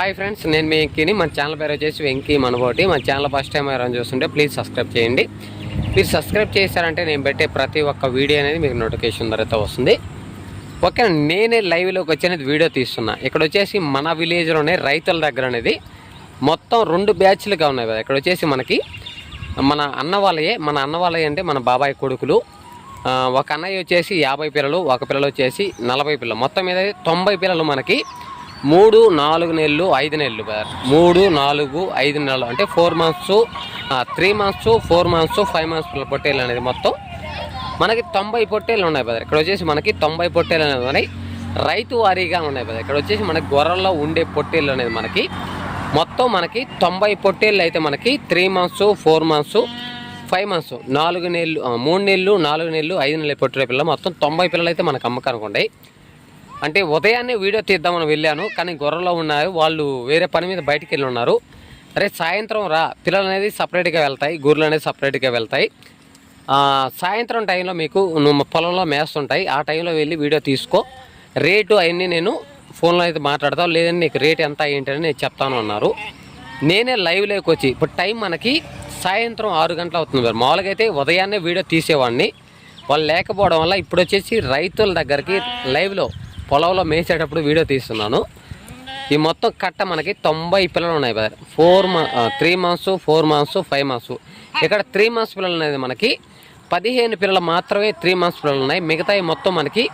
Hi friends నేను మీ వెంకీని. మన channel పేరు వచ్చేసి వెంకీ మనబోటి మన ఛానల్ ఫస్ట్ టైం ఎవరైనా చూస్తుంటే ప్లీజ్ సబ్స్క్రైబ్ చేయండి. మీరు సబ్స్క్రైబ్ చేశారంటే నేను పెట్టే ప్రతి ఒక్క వీడియో అనేది మీకు నోటిఫికేషన్ ద్వారా వస్తుంది. ఓకే నేనే లైవ్లోకి వచ్చి అనేది వీడియో తీస్తున్నా. ఇక్కడ వచ్చేసి మన విలేజ్లోనే రైతుల దగ్గర అనేది మొత్తం రెండు బ్యాచ్లుగా ఉన్నాయి కదా. ఇక్కడ వచ్చేసి మనకి మన అన్న వాళ్ళయే మన అన్న అంటే మన బాబాయ్ కొడుకులు. ఒక అన్నయ్య వచ్చేసి యాభై పిల్లలు ఒక పిల్లలు వచ్చేసి నలభై పిల్లలు. మొత్తం మీద తొంభై పిల్లలు మనకి మూడు నాలుగు నెలలు ఐదు నెలలు బ్రదర్. మూడు నాలుగు ఐదు నెలలు. అంటే four months three months four months five months పొట్టేలు పొట్టేళ్ళు అనేది మొత్తం మనకి తొంభై పొట్టేళ్ళు ఉన్నాయి బ్రదర్. ఇక్కడ వచ్చేసి మనకి తొంభై పొట్టేళ్ళు అనేది ఉన్నాయి. రైతు వారీగా ఉన్నాయి బ్రదర్. ఇక్కడ వచ్చేసి మనకి గొర్రెల్లో ఉండే పొట్టేళ్ళు అనేది మనకి మొత్తం మనకి తొంభై పొట్టేళ్ళు అయితే మనకి three months four months five months నాలుగు నెలలు మూడు నెలలు నాలుగు నెలలు ఐదు నెలల పొట్టిన పిల్లలు మొత్తం తొంభై పిల్లలు అయితే మనకు అమ్మకానికి ఉన్నాయి. అంటే ఉదయాన్నే వీడియో తీద్దామని వెళ్ళాను కానీ గొర్రెలో ఉన్నారు వాళ్ళు వేరే పని మీద బయటికి వెళ్ళి ఉన్నారు. అరే సాయంత్రం రా. పిల్లలు అనేది సపరేట్గా వెళ్తాయి గొర్రెలు అనేది సపరేట్గా వెళ్తాయి. సాయంత్రం టైంలో మీకు నువ్వు పొలంలో మేస్తుంటాయి ఆ టైంలో వెళ్ళి వీడియో తీసుకో. రేటు అవన్నీ నేను ఫోన్లో అయితే మాట్లాడతావు లేదంటే నీకు రేట్ ఎంత ఏంటని నేను చెప్తాను అన్నారు. నేనే లైవ్లోకి వచ్చి ఇప్పుడు టైం మనకి సాయంత్రం ఆరు గంటలు అవుతుంది మరి. మామూలుగా అయితే ఉదయాన్నే వీడియో తీసేవాడిని. వాళ్ళు లేకపోవడం వల్ల ఇప్పుడు వచ్చేసి రైతుల దగ్గరికి లైవ్లో పొలంలో మేసేటప్పుడు వీడియో తీస్తున్నాను. ఈ మొత్తం కట్ట మనకి తొంభై పిల్లలు ఉన్నాయి brother four three months four months five months ఇక్కడ త్రీ మంత్స్ పిల్లలు అనేది మనకి పదిహేను పిల్లలు మాత్రమే త్రీ మంత్స్ పిల్లలు ఉన్నాయి. మిగతాయి మొత్తం మనకి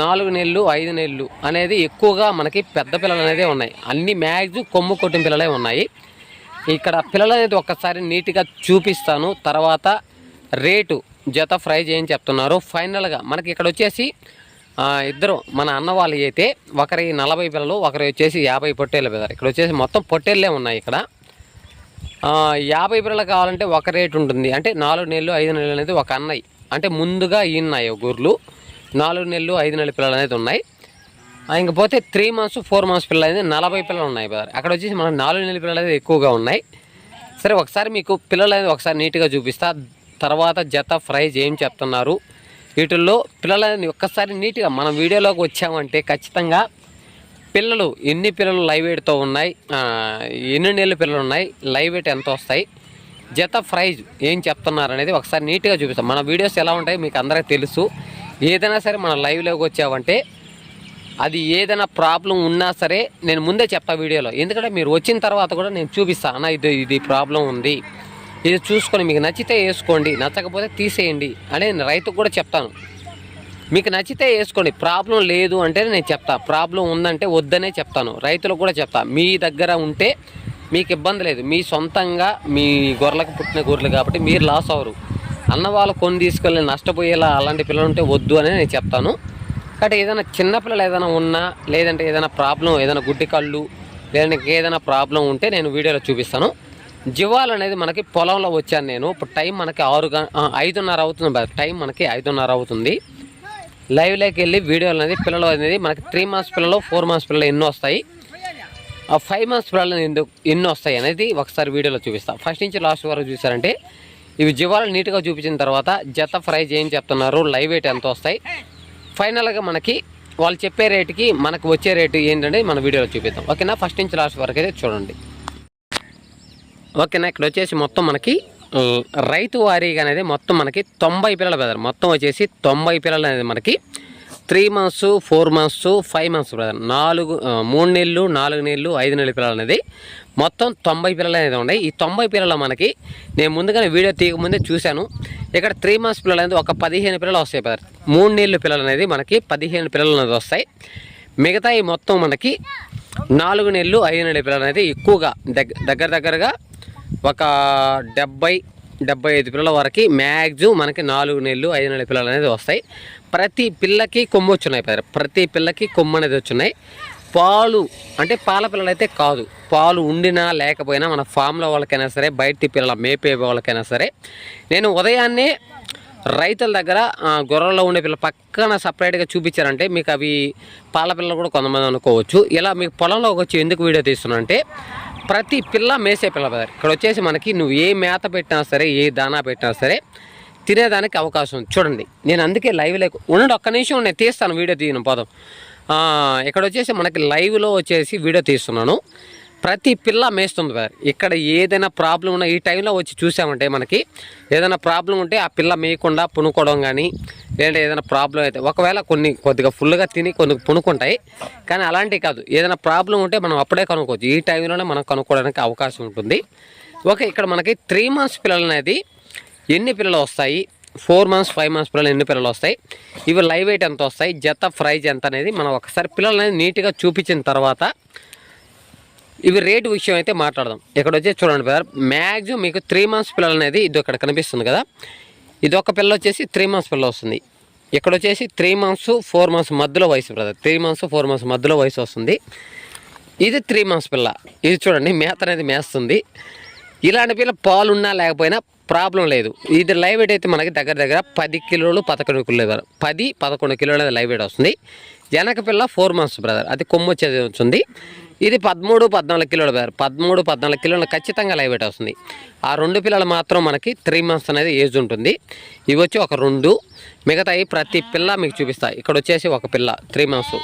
నాలుగు నెలలు ఐదు నెలలు అనేది ఎక్కువగా మనకి పెద్ద పిల్లలు అనేది ఉన్నాయి. అన్ని మ్యాక్సిమం కొమ్ము కొట్టిన పిల్లలే ఉన్నాయి. ఇక్కడ పిల్లలు అనేది ఒక్కసారి నీట్గా చూపిస్తాను. తర్వాత రేటు జత ఫ్రై చేయని చెప్తున్నారు. ఫైనల్గా మనకి ఇక్కడ వచ్చేసి ఇద్దరు మన అన్న వాళ్ళు అయితే ఒకరి నలభై పిల్లలు ఒకరి వచ్చేసి యాభై పొట్టేళ్ళు పెదారు. ఇక్కడ వచ్చేసి మొత్తం పొట్టేళ్ళే ఉన్నాయి ఇక్కడ. యాభై పిల్లలు కావాలంటే ఒక రేటు ఉంటుంది. అంటే నాలుగు నెలలు ఐదు నెలలు అనేది ఒక అన్నయ్య. అంటే ముందుగా ఈన్నాయి గొర్రెలు నాలుగు నెలలు ఐదు నెలల పిల్లలు అనేది ఉన్నాయి. ఇంకపోతే త్రీ మంత్స్ ఫోర్ మంత్స్ పిల్లలు అనేది నలభై పిల్లలు ఉన్నాయి బ్రదర్ అక్కడ వచ్చేసి మనకు నాలుగు నెలల పిల్లలు అనేది ఎక్కువగా ఉన్నాయి. సరే ఒకసారి మీకు పిల్లలు అనేది ఒకసారి నీట్గా చూపిస్తా. తర్వాత జత ఫ్రైజ్ ఏం చెప్తున్నారు? వీటిల్లో పిల్లలని ఒక్కసారి నీట్గా మనం వీడియోలోకి వచ్చామంటే ఖచ్చితంగా పిల్లలు ఎన్ని పిల్లలు లైవ్ వెయిట్తో ఉన్నాయి ఎన్ని నెలలు పిల్లలు ఉన్నాయి లైవ్ వెయిట్ ఎంత వస్తాయి జత ప్రైజ్ ఏం చెప్తున్నారు అనేది ఒకసారి నీట్గా చూపిస్తాం. మన వీడియోస్ ఎలా ఉంటాయి మీకు అందరికీ తెలుసు. ఏదైనా సరే మన లైవ్లోకి వచ్చామంటే అది ఏదైనా ప్రాబ్లం ఉన్నా సరే నేను ముందే చెప్తా వీడియోలో. ఎందుకంటే మీరు వచ్చిన తర్వాత కూడా నేను చూపిస్తాను ఇది ఇది ప్రాబ్లం ఉంది. ఇది చూసుకొని మీకు నచ్చితే వేసుకోండి నచ్చకపోతే తీసేయండి అని నేను రైతుకు కూడా చెప్తాను. మీకు నచ్చితే వేసుకోండి ప్రాబ్లం లేదు అంటే నేను చెప్తా. ప్రాబ్లం ఉందంటే వద్దనే చెప్తాను. రైతులకు కూడా చెప్తా. మీ దగ్గర ఉంటే మీకు ఇబ్బంది లేదు. మీ సొంతంగా మీ గొర్రెలకు పుట్టిన గొర్రెలు కాబట్టి మీరు లాస్ అవ్వరు. అన్న వాళ్ళు కొని తీసుకెళ్ళి నష్టపోయేలా అలాంటి పిల్లలు ఉంటే వద్దు అని నేను చెప్తాను. కాబట్టి ఏదైనా చిన్నపిల్లలు ఏదైనా ఉన్నా లేదంటే ఏదైనా ప్రాబ్లం ఏదైనా గుడ్డి కళ్ళు లేదంటే ఏదైనా ప్రాబ్లం ఉంటే నేను వీడియోలో చూపిస్తాను. జీవాలు అనేది మనకి పొలంలో వచ్చాను నేను. ఇప్పుడు టైం మనకి ఆరు ఐదున్నర అవుతుంది టైం మనకి ఐదున్నర అవుతుంది. లైవ్లోకి వెళ్ళి వీడియోలు అనేది పిల్లలు అనేది మనకి త్రీ మంత్స్ పిల్లలు ఫోర్ మంత్స్ పిల్లలు ఎన్నో వస్తాయి. ఆ ఫైవ్ మంత్స్ పిల్లలు ఎందుకు ఎన్ని వస్తాయి అనేది ఒకసారి వీడియోలో చూపిస్తాను ఫస్ట్ నుంచి లాస్ట్ వరకు చూసారంటే ఇవి జీవాలు నీట్గా చూపించిన తర్వాత జత ఫ్రై చేయని చెప్తున్నారు. లైవ్ వెయిట్ ఎంత వస్తాయి? ఫైనల్గా మనకి వాళ్ళు చెప్పే రేటుకి మనకు వచ్చే రేటు ఏంటంటే మన వీడియోలో చూపిద్దాం. ఓకేనా ఫస్ట్ నుంచి లాస్ట్ వరకు అయితే చూడండి. ఓకేనా ఇక్కడ వచ్చేసి మొత్తం మనకి రైతు వారీగా అనేది మొత్తం మనకి తొంభై పిల్లలు బ్రదర్ మొత్తం వచ్చేసి తొంభై పిల్లలు అనేది మనకి three months four months five months brother నాలుగు మూడు నెలలు నాలుగు నెలలు ఐదు నెలల పిల్లలు అనేది మొత్తం తొంభై పిల్లలు అనేది ఉన్నాయి. ఈ తొంభై పిల్లలు మనకి నేను ముందుగానే వీడియో తీయకముందే చూశాను. ఇక్కడ త్రీ మంత్స్ పిల్లలు అనేది ఒక పదిహేను పిల్లలు వస్తాయి బ్రదర్ మూడు నెలలు పిల్లలు అనేది మనకి పదిహేను పిల్లలు అనేది వస్తాయి. మిగతా ఈ మొత్తం మనకి నాలుగు నెలలు ఐదు నెలల పిల్లలు అనేది ఎక్కువగా దగ్గర దగ్గర దగ్గరగా ఒక డెబ్బై డెబ్బై ఐదు పిల్లల వరకు మ్యాక్సిమం మనకి నాలుగు నెలలు ఐదు నెలల పిల్లలు అనేది వస్తాయి. ప్రతి పిల్లకి కొమ్ము వచ్చున్నాయి పెద్ద ప్రతి పిల్లకి కొమ్ము అనేది వచ్చున్నాయి. పాలు అంటే పాల పిల్లలు అయితే కాదు. పాలు ఉండినా లేకపోయినా మన ఫామ్లో వాళ్ళకైనా సరే బయట పిల్లల మేపే వాళ్ళకైనా సరే నేను ఉదయాన్నే రైతుల దగ్గర గొర్రెల్లో ఉండే పిల్లలు పక్కన సపరేట్గా చూపించారంటే మీకు అవి పాల పిల్లలు కూడా కొంతమంది అనుకోవచ్చు. ఇలా మీకు పొలంలోకి వచ్చి ఎందుకు వీడియో తీస్తున్నానంటే ప్రతి పిల్ల మేసే పిల్ల బ్రదర్. ఇక్కడ వచ్చేసి మనకి నువ్వు ఏ మేత పెట్టినా సరే ఏ దానా పెట్టినా సరే తినేదానికి అవకాశం ఉంది. చూడండి నేను అందుకే లైవ్ లైవ్లో ఉండండి ఒక్క నిమిషం నేను తీస్తాను వీడియో తీయను పోదాం. ఇక్కడ వచ్చేసి మనకి లైవ్లో వచ్చేసి వీడియో తీస్తున్నాను. ప్రతి పిల్ల మేస్తుంది సార్ ఇక్కడ ఏదైనా ప్రాబ్లం ఉన్నా ఈ టైంలో వచ్చి చూసామంటే మనకి ఏదైనా ప్రాబ్లం ఉంటే ఆ పిల్ల మేయకుండా పునుకోవడం కానీ లేదంటే ఏదైనా ప్రాబ్లం అయితే ఒకవేళ కొన్ని కొద్దిగా ఫుల్గా తిని కొన్ని పునుకుంటాయి కానీ అలాంటివి కాదు. ఏదైనా ప్రాబ్లం ఉంటే మనం అప్పుడే కనుక్కోవచ్చు. ఈ టైంలోనే మనం కనుక్కోవడానికి అవకాశం ఉంటుంది. ఓకే ఇక్కడ మనకి త్రీ మంత్స్ పిల్లలు అనేది ఎన్ని పిల్లలు వస్తాయి? ఫోర్ మంత్స్ ఫైవ్ మంత్స్ పిల్లలు ఎన్ని పిల్లలు వస్తాయి? ఇవి లైవ్ వెయిట్ ఎంత వస్తాయి? జత ప్రైజ్ ఎంత అనేది మనం ఒకసారి పిల్లలు అనేది నీట్గా చూపించిన తర్వాత ఇవి రేటు విషయం అయితే మాట్లాడదాం. ఇక్కడ వచ్చేసి చూడండి బ్రదర్ మ్యాక్సిమం మీకు త్రీ మంత్స్ పిల్లలు అనేది ఇది ఇక్కడ కనిపిస్తుంది కదా. ఇది ఒక పిల్ల వచ్చేసి త్రీ మంత్స్ పిల్ల వస్తుంది. ఇక్కడ వచ్చేసి త్రీ మంత్స్ ఫోర్ మంత్స్ మధ్యలో వయసు brother. Three months four months మధ్యలో వయసు వస్తుంది. ఇది త్రీ మంత్స్ పిల్ల. ఇది చూడండి మేత అనేది మేస్తుంది. ఇలాంటి పిల్ల పాలు ఉన్నా లేకపోయినా ప్రాబ్లం లేదు. ఇది లైవ్ వెయిట్ అయితే మనకి దగ్గర దగ్గర పది కిలోలు పదకొండు కిలోలు పది పదకొండు కిలోలు అనేది లైవ్ వెయిట్ వస్తుంది. వెనక పిల్ల ఫోర్ మంత్స్ బ్రదర్. అది కొమ్ము వచ్చేది వస్తుంది. ఇది పదమూడు పద్నాలుగు కిలోలు బ్రదర్. పదమూడు పద్నాలుగు కిలోలు ఖచ్చితంగా లైవ్ వెయిట్ వస్తుంది. ఆ రెండు పిల్లలు మాత్రం మనకి త్రీ మంత్స్ అనేది ఏజ్ ఉంటుంది. ఇవి వచ్చి ఒక రెండు. మిగతాయి ప్రతి పిల్ల మీకు చూపిస్తాయి ఇక్కడ వచ్చేసి ఒక పిల్ల త్రీ మంత్స్.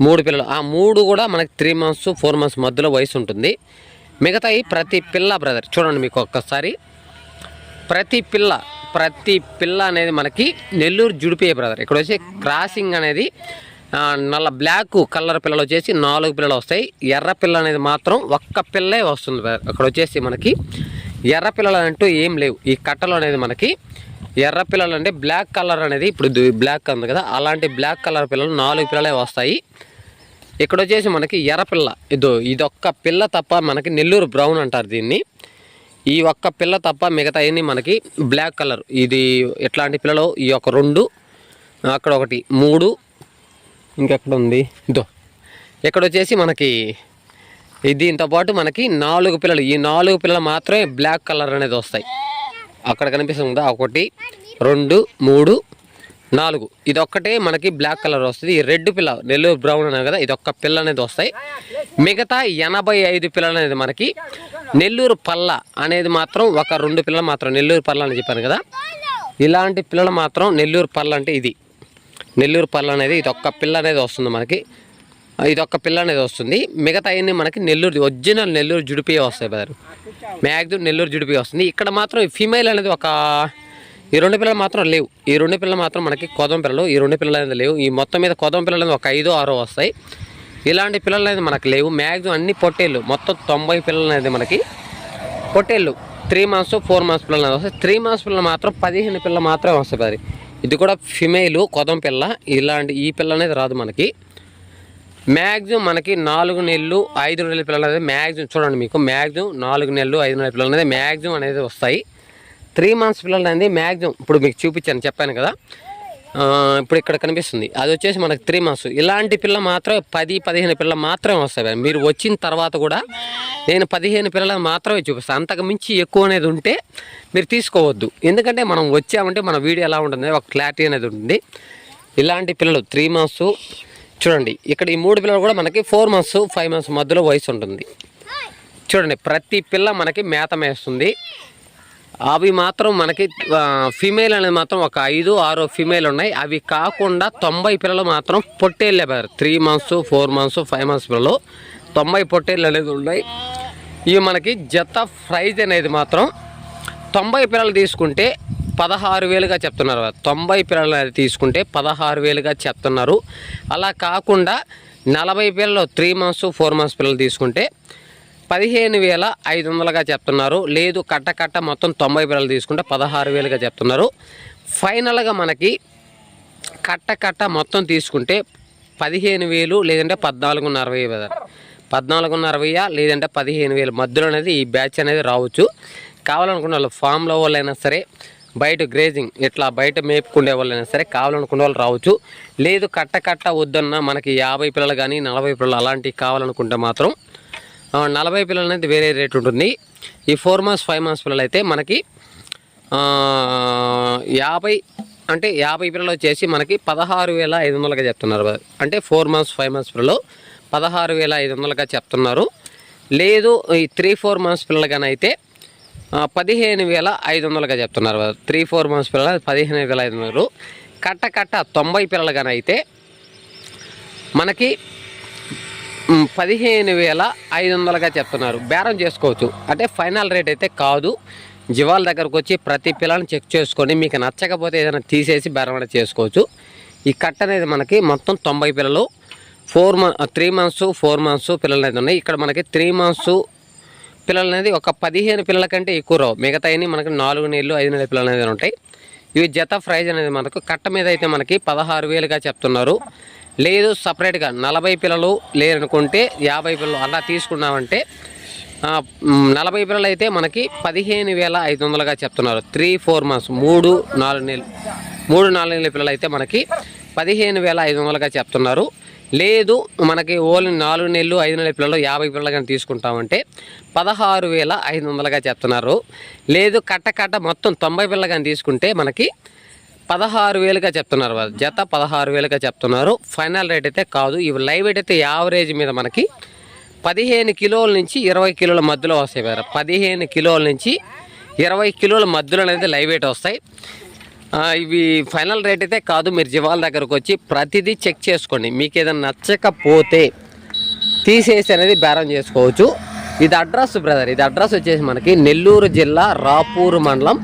మూడు పిల్లలు. ఆ మూడు కూడా మనకి త్రీ మంత్స్ ఫోర్ మంత్స్ మధ్యలో వయసు ఉంటుంది. మిగతాయి ప్రతి పిల్ల బ్రదర్. చూడండి మీకు ఒక్కసారి. ప్రతి పిల్ల ప్రతి పిల్ల అనేది మనకి నెల్లూరు జుడిపే బ్రదర్. ఇక్కడ వచ్చి క్రాసింగ్ అనేది నల్ల బ్లాక్ కలర్ పిల్లలు వచ్చేసి నాలుగు పిల్లలు వస్తాయి. ఎర్ర పిల్ల అనేది మాత్రం ఒక్క పిల్లే వస్తుంది అక్కడ వచ్చేసి మనకి ఎర్ర పిల్లలు అంటూ ఏం లేవు. ఈ కట్టలు అనేది మనకి ఎర్ర పిల్లలు అంటే బ్లాక్ కలర్ అనేది ఇప్పుడు బ్లాక్ ఉంది కదా అలాంటి బ్లాక్ కలర్ పిల్లలు నాలుగు పిల్లలే వస్తాయి. ఇక్కడ వచ్చేసి మనకి ఎర్ర పిల్ల ఇదో ఇదొక్క పిల్ల తప్ప మనకి నెల్లూరు బ్రౌన్ అంటారు దీన్ని. ఈ ఒక్క పిల్ల తప్ప మిగతా అన్ని మనకి బ్లాక్ కలర్. ఇది ఎట్లాంటి పిల్లలు? ఈ ఒక రెండు అక్కడ ఒకటి మూడు ఇంకెక్కడ ఉంది ఇదో. ఇక్కడ వచ్చేసి మనకి దీంతో పాటు మనకి నాలుగు పిల్లలు. ఈ నాలుగు పిల్లలు మాత్రమే బ్లాక్ కలర్ అనేది వస్తాయి. అక్కడ కనిపిస్తుంది? కదా ఒకటి రెండు మూడు నాలుగు. ఇదొక్కటే మనకి బ్లాక్ కలర్ వస్తుంది. ఈ రెడ్ పిల్ల నెల్లూరు బ్రౌన్ అనే కదా ఇదొక్క పిల్ల అనేది వస్తాయి. మిగతా ఎనభై ఐదు పిల్లలు అనేది మనకి నెల్లూరు పల్ల అనేది మాత్రం ఒక రెండు పిల్లలు మాత్రం నెల్లూరు పల్ల అని చెప్పాను కదా. ఇలాంటి పిల్లలు మాత్రం నెల్లూరు పల్ల అంటే ఇది. నెల్లూరు పళ్ళు అనేది ఇది ఒక్క పిల్ల అనేది వస్తుంది మనకి. ఇది ఒక్క పిల్ల అనేది వస్తుంది. మిగతా అన్ని మనకి నెల్లూరు ఒరిజినల్ నెల్లూరు జుడిపి వస్తాయి బదరు మ్యాక్సిమం నెల్లూరు జుడిపి వస్తుంది. ఇక్కడ మాత్రం ఫీమేల్ అనేది ఒక ఈ రెండు పిల్లలు మాత్రం లేవు. ఈ రెండు పిల్లలు మాత్రం మనకి కోదం పిల్లలు. ఈ రెండు పిల్లలు అనేది లేవు. ఈ మొత్తం మీద కోదం పిల్లలు అనేది ఒక ఐదో ఆరో వస్తాయి. ఇలాంటి పిల్లలు అనేది మనకు లేవు. మ్యాక్సిమం అన్ని పొట్టేళ్ళు మొత్తం తొంభై పిల్లలు అనేది మనకి పొట్టేళ్ళు. త్రీ మంత్స్ ఫోర్ మంత్స్ పిల్లలు అనేది వస్తాయి. త్రీ మంత్స్ పిల్లలు మాత్రం పదిహేను పిల్లలు మాత్రమే వస్తాయి మరి ఇది కూడా ఫిమేలు కొదం పిల్ల. ఇలాంటి ఈ పిల్ల అనేది రాదు మనకి. మ్యాక్సిమం మనకి నాలుగు నెలలు ఐదు నెలల పిల్లలు అనేది మ్యాక్సిమం చూడండి మీకు. మ్యాక్సిమం నాలుగు నెలలు ఐదు నెలల పిల్లలు అనేది మ్యాక్సిమం అనేది వస్తాయి. త్రీ మంత్స్ పిల్లలు అనేది మ్యాక్సిమం ఇప్పుడు మీకు చూపించాను చెప్పాను కదా. ఇప్పుడు ఇక్కడ కనిపిస్తుంది. అది వచ్చేసి మనకి త్రీ మంత్స్ ఇలాంటి పిల్ల మాత్రం పది పదిహేను పిల్లలు మాత్రమే వస్తాయి మీరు వచ్చిన తర్వాత కూడా నేను పదిహేను పిల్లలు మాత్రమే చూపిస్తాను అంతకు మించి ఎక్కువ అనేది ఉంటే మీరు తీసుకోవద్దు. ఎందుకంటే మనం వచ్చామంటే మన వీడియో ఎలా ఉంటుంది ఒక క్లారిటీ అనేది ఉంటుంది. ఇలాంటి పిల్లలు త్రీ మంత్స్ చూడండి ఇక్కడ ఈ మూడు పిల్లలు కూడా మనకి ఫోర్ మంత్స్ ఫైవ్ మంత్స్ మధ్యలో వయసు ఉంటుంది. చూడండి ప్రతి పిల్ల మనకి మేత మేస్తుంది. అవి మాత్రం మనకి ఫీమేల్ అనేది మాత్రం ఒక ఐదు ఆరు ఫీమేల్ ఉన్నాయి. అవి కాకుండా తొంభై పిల్లలు మాత్రం పొట్టేళ్ళే బారు three months four months five months పిల్లలు తొంభై పొట్టేళ్ళు అనేది ఉన్నాయి. ఇవి మనకి జత ప్రైజ్ అనేది మాత్రం తొంభై పిల్లలు తీసుకుంటే పదహారు వేలుగా చెప్తున్నారు. తొంభై పిల్లలు అనేది తీసుకుంటే పదహారు వేలుగా చెప్తున్నారు. అలా కాకుండా నలభై పిల్లలు త్రీ మంత్స్ ఫోర్ మంత్స్ పిల్లలు తీసుకుంటే పదిహేను వేల ఐదు వందలుగా చెప్తున్నారు. లేదు కట్ట కట్ట మొత్తం తొంభై పిల్లలు తీసుకుంటే పదహారు వేలుగా చెప్తున్నారు. ఫైనల్గా మనకి కట్ట కట్ట మొత్తం తీసుకుంటే పదిహేను వేలు లేదంటే పద్నాలుగున్నర అరవై కదా పద్నాలుగున్నర అరవైయా లేదంటే పదిహేను వేలు. మధ్యలో అనేది ఈ బ్యాచ్ అనేది రావచ్చు. కావాలనుకున్న వాళ్ళు ఫామ్లో వాళ్ళైనా సరే బయట గ్రేజింగ్ ఇట్లా బయట మేపుకునే వాళ్ళైనా సరే కావాలనుకునే వాళ్ళు రావచ్చు. లేదు కట్ట కట్ట వద్దన్నా మనకి యాభై పిల్లలు కానీ నలభై పిల్లలు అలాంటివి కావాలనుకుంటే మాత్రం నలభై పిల్లలు అనేది వేరే రేట్ ఉంటుంది. ఈ ఫోర్ మంత్స్ ఫైవ్ మంత్స్ పిల్లలు అయితే మనకి యాభై అంటే యాభై పిల్లలు వచ్చేసి మనకి పదహారు వేల ఐదు వందలుగా చెప్తున్నారు. అంటే ఫోర్ మంత్స్ ఫైవ్ మంత్స్ పిల్లలు పదహారు వేల ఐదు వందలుగా చెప్తున్నారు. లేదు ఈ త్రీ ఫోర్ మంత్స్ పిల్లలు కానీ అయితే పదిహేను వేల ఐదు వందలుగా చెప్తున్నారు. త్రీ ఫోర్ మంత్స్ పిల్లలు పదిహేను వేల ఐదు వందలు. కట్ట కట్ట తొంభై పిల్లలు కానీ అయితే మనకి పదిహేను వేల ఐదు వందలుగా చెప్తున్నారు. బేరం చేసుకోవచ్చు. అంటే ఫైనల్ రేట్ అయితే కాదు. జివాల దగ్గరకు వచ్చి ప్రతి పిల్లని చెక్ చేసుకొని మీకు నచ్చకపోతే ఏదైనా తీసేసి బేరం చేసుకోవచ్చు. ఈ కట్ట అనేది మనకి మొత్తం తొంభై పిల్లలు. Four month three months four months పిల్లలు అనేది ఉన్నాయి. ఇక్కడ మనకి త్రీ మంత్స్ పిల్లలు అనేది ఒక పదిహేను పిల్లల కంటే ఎక్కువ రావు. మిగతా మనకి నాలుగు నెలలు ఐదు నెలల పిల్లలు అనేది ఉంటాయి. ఇవి జత ప్రైజ్ అనేది మనకు కట్ట మీద అయితే మనకి పదహారు వేలుగా చెప్తున్నారు. లేదు సపరేట్గా నలభై పిల్లలు లేరనుకుంటే యాభై పిల్లలు అలా తీసుకున్నామంటే నలభై పిల్లలు అయితే మనకి పదిహేను వేల ఐదు వందలుగా చెప్తున్నారు. త్రీ ఫోర్ మంత్స్ మూడు నాలుగు నెలలు మూడు నాలుగు నెలల పిల్లలు అయితే మనకి పదిహేను వేల ఐదు వందలుగా చెప్తున్నారు. లేదు మనకి ఓన్లీ నాలుగు నెలలు ఐదు నెలల పిల్లలు యాభై పిల్లలు కానీ తీసుకుంటామంటే పదహారు వేల ఐదు వందలుగా చెప్తున్నారు. లేదు కట్ట కట్ట మొత్తం తొంభై పిల్లలు కానీ తీసుకుంటే మనకి పదహారు వేలుగా చెప్తున్నారు వాళ్ళు. జత పదహారు వేలుగా చెప్తున్నారు. ఫైనల్ రేట్ అయితే కాదు. ఇవి లైవ్ రేట్ అయితే యావరేజ్ మీద మనకి పదిహేను కిలోల నుంచి ఇరవై కిలోల మధ్యలో వస్తాయి కదా పదిహేను కిలోల నుంచి ఇరవై కిలోల మధ్యలో అనేది లైవ్ రేట్ వస్తాయి. ఇవి ఫైనల్ రేట్ అయితే కాదు. మీరు జివాల దగ్గరకు వచ్చి ప్రతిదీ చెక్ చేసుకోండి. మీకు ఏదైనా నచ్చకపోతే తీసేసి అనేది బేరం చేసుకోవచ్చు. ఇది అడ్రస్ బ్రదర్. ఇది అడ్రస్ వచ్చేసి మనకి నెల్లూరు జిల్లా రాపూరు మండలం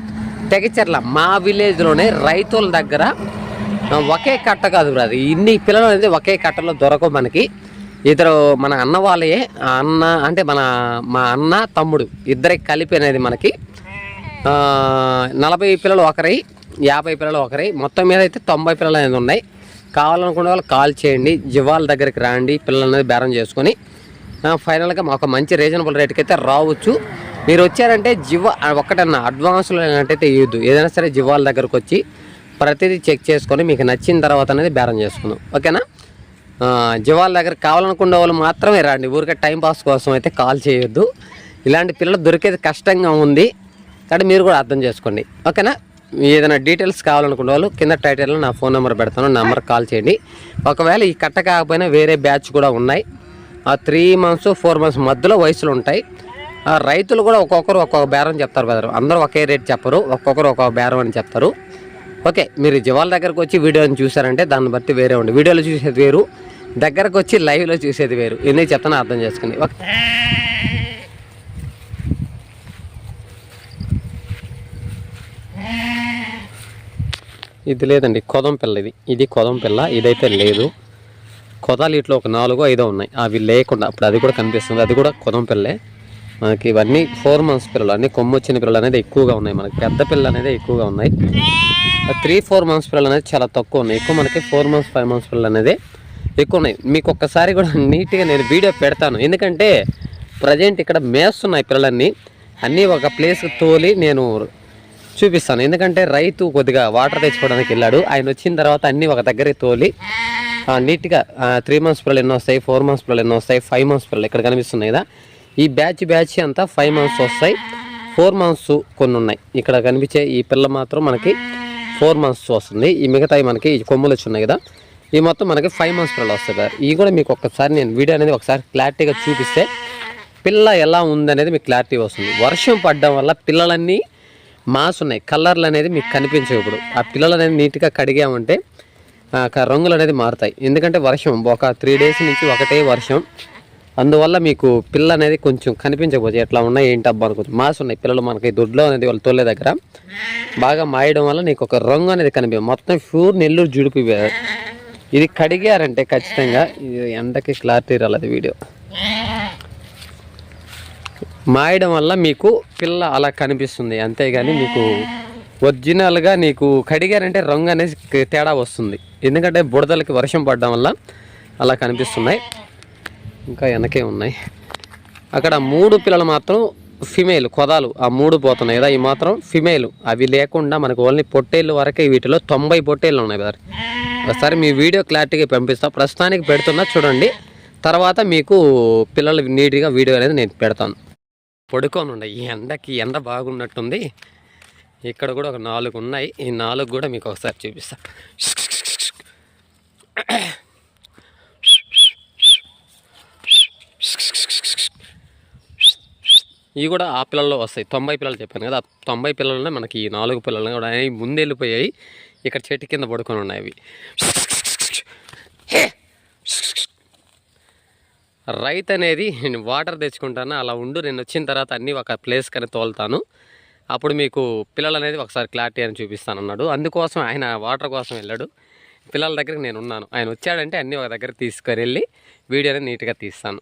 తెగచర్ల మా విలేజ్లోనే రైతుల దగ్గర ఒకే కట్ట కాదు అది ఇన్ని పిల్లలు అనేది ఒకే కట్టలో దొరకవు మనకి. ఇద్దరు మన అన్న వాళ్ళే అన్న అంటే మన మా అన్న తమ్ముడు ఇద్దరికి కలిపి అనేది మనకి నలభై పిల్లలు ఒకరై యాభై పిల్లలు ఒకరై మొత్తం మీద అయితే తొంభై పిల్లలు అనేది ఉన్నాయి. కావాలనుకునే వాళ్ళు కాల్ చేయండి జివాల దగ్గరికి రాండి పిల్లలు అనేది బేరం చేసుకొని. ఫైనల్గా మాకు మంచి రీజనబుల్ రేట్కి అయితే రావచ్చు. మీరు వచ్చారంటే జివ ఒక్కటన్నా అడ్వాన్స్లో ఏంటంటే ఇవ్వద్దు ఏదైనా సరే జివాల దగ్గరకు వచ్చి ప్రతిదీ చెక్ చేసుకొని మీకు నచ్చిన తర్వాత అనేది బేరం చేసుకుందాం. ఓకేనా? జివాల దగ్గర కావాలనుకునే వాళ్ళు మాత్రమే రండి. ఊరికే టైం పాస్ కోసం అయితే కాల్ చేయొద్దు. ఇలాంటి పిల్లలు దొరికేది కష్టంగా ఉంది. కాబట్టి మీరు కూడా అర్థం చేసుకోండి. ఓకేనా? ఏదైనా డీటెయిల్స్ కావాలనుకునే వాళ్ళు కింద టైటిల్లో నా ఫోన్ నెంబర్ పెడతాను. నా నెంబర్ కాల్ చేయండి. ఒకవేళ ఈ కట్ట కాకపోయినా వేరే బ్యాచ్ కూడా ఉన్నాయి. ఆ త్రీ మంత్స్ ఫోర్ మంత్స్ మధ్యలో వయసులు ఉంటాయి. రైతులు కూడా ఒక్కొక్కరు ఒక్కొక్క బేరం చెప్తారు బ్రదర్. అందరూ ఒకే రేట్ చెప్పరు ఒక్కొక్కరు ఒక్కొక్క బేరం అని చెప్తారు. ఓకే మీరు జివాల దగ్గరకు వచ్చి వీడియోని చూసారంటే దాన్ని బట్టి వేరే ఉంది వీడియోలో చూసేది వేరు దగ్గరకు వచ్చి లైవ్లో చూసేది వేరు. ఎన్ని చెప్తానో అర్థం చేసుకోండి ఓకే. ఇది లేదండి కొదం పిల్ల ఇది. ఇది కొదం పిల్ల ఇదైతే లేదు. కొదాలు ఇట్లా ఒక నాలుగో ఐదో ఉన్నాయి. అవి లేకుండా అప్పుడు అది కూడా కనిపిస్తుంది. అది కూడా కొదం పిల్లే. మనకి ఇవన్నీ ఫోర్ మంత్స్ పిల్లలు అన్ని కొమ్ము వచ్చిన పిల్లలు అనేది ఎక్కువగా ఉన్నాయి మనకి. పెద్ద పిల్లలు అనేది ఎక్కువగా ఉన్నాయి. త్రీ ఫోర్ మంత్స్ పిల్లలు అనేది చాలా తక్కువ ఉన్నాయి. ఎక్కువ మనకి ఫోర్ మంత్స్ ఫైవ్ మంత్స్ పిల్లలు అనేది ఎక్కువ ఉన్నాయి. మీకు ఒక్కసారి కూడా నీట్గా నేను వీడియో పెడతాను. ఎందుకంటే ప్రజెంట్ ఇక్కడ మేస్తున్నాయి పిల్లలన్నీ. అన్నీ ఒక ప్లేస్ తోలి నేను చూపిస్తాను. ఎందుకంటే రైతు కొద్దిగా వాటర్ తెచ్చుకోవడానికి వెళ్ళాడు. ఆయన వచ్చిన తర్వాత అన్నీ ఒక దగ్గరే తోలి నీట్గా త్రీ మంత్స్ పిల్లలు ఎన్నో వస్తాయి ఫోర్ మంత్స్ పిల్లలు ఎన్నో వస్తాయి ఫైవ్ మంత్స్ పిల్లలు ఇక్కడ కనిపిస్తున్నాయి కదా. ఈ బ్యాచ్ బ్యాచ్ అంతా ఫైవ్ మంత్స్ వస్తాయి. ఫోర్ మంత్స్ కొన్ని ఉన్నాయి. ఇక్కడ కనిపించే ఈ పిల్ల మాత్రం మనకి ఫోర్ మంత్స్ వస్తుంది. ఈ మిగతాయి మనకి ఈ కొమ్ములు వచ్చి ఉన్నాయి కదా. ఈ మొత్తం మనకి ఫైవ్ మంత్స్ పిల్లలు వస్తాయి కదా. ఇవి కూడా మీకు ఒక్కసారి నేను వీడియో అనేది ఒకసారి క్లారిటీగా చూపిస్తే పిల్ల ఎలా ఉందనేది మీకు క్లారిటీ వస్తుంది. వర్షం పడడం వల్ల పిల్లలన్నీ మాస్ ఉన్నాయి. కలర్లు అనేది మీకు కనిపించవు ఇప్పుడు. ఆ పిల్లలు అనేది నీట్గా కడిగామంటే ఆ రంగులు అనేది మారుతాయి. ఎందుకంటే వర్షం ఒక త్రీ డేస్ నుంచి ఒకటే వర్షం. అందువల్ల మీకు పిల్ల అనేది కొంచెం కనిపించకపోతే ఎట్లా ఉన్నాయి ఏంటి అబ్బా అనుకోవచ్చు మాస్ ఉన్నాయి. పిల్లలు మనకి దొడ్లో అనేది వాళ్ళు తొలే దగ్గర. బాగా మాయడం వల్ల నీకు ఒక రంగు అనేది కనిపించదు. మొత్తం ప్యూర్ నెల్లూరు జుడిపి ఇది కడిగారంటే ఖచ్చితంగా ఇది ఎండకి క్లారిటీ రాలేదు వీడియో. మాయడం వల్ల మీకు పిల్ల అలా కనిపిస్తుంది. అంతేగాని మీకు ఒరిజినల్గా నీకు కడిగారంటే రంగు అనేది తేడా వస్తుంది. ఎందుకంటే బుడదలకి వర్షం పడడం వల్ల అలా కనిపిస్తున్నాయి. ఇంకా వెనకే ఉన్నాయి. అక్కడ మూడు పిల్లలు మాత్రం ఫిమేల్ కొదాలు. ఆ మూడు పోతున్నాయి. కదా ఈ మాత్రం ఫిమేల్ అవి లేకుండా మనకు ఓన్లీ పొట్టేళ్ళు వరకే వీటిలో తొంభై పొట్టేళ్ళు ఉన్నాయి సార్ ఒకసారి మీ వీడియో క్లారిటీగా పంపిస్తా. ప్రస్తుతానికి పెడుతున్నా చూడండి. తర్వాత మీకు పిల్లలు నీట్గా వీడియో అనేది నేను పెడతాను. పడుకొని ఉన్నాయి ఈ ఎండకి ఎండ బాగున్నట్టుంది. ఇక్కడ కూడా ఒక నాలుగు ఉన్నాయి. ఈ నాలుగు కూడా మీకు ఒకసారి చూపిస్తాను ఇవి కూడా ఆ పిల్లల్లో వస్తాయి. తొంభై పిల్లలు చెప్పాను కదా తొంభై పిల్లలనే మనకి ఈ నాలుగు పిల్లలు కూడా ముందు వెళ్ళిపోయాయి ఇక్కడ చెట్టు కింద పడుకొని ఉన్నాయి అవి. రైతు అనేది వాటర్ తెచ్చుకుంటాను అలా ఉండు నేను వచ్చిన తర్వాత అన్నీ ఒక ప్లేస్ కానీ తోలుతాను. అప్పుడు మీకు పిల్లలు అనేది ఒకసారి క్లారిటీ అని చూపిస్తాను అన్నాడు. అందుకోసం ఆయన వాటర్ కోసం వెళ్ళాడు. పిల్లల దగ్గరికి నేను ఉన్నాను. ఆయన వచ్చాడంటే అన్నీ ఒక దగ్గర తీసుకొని వెళ్ళి వీడియోని నీట్గా తీస్తాను.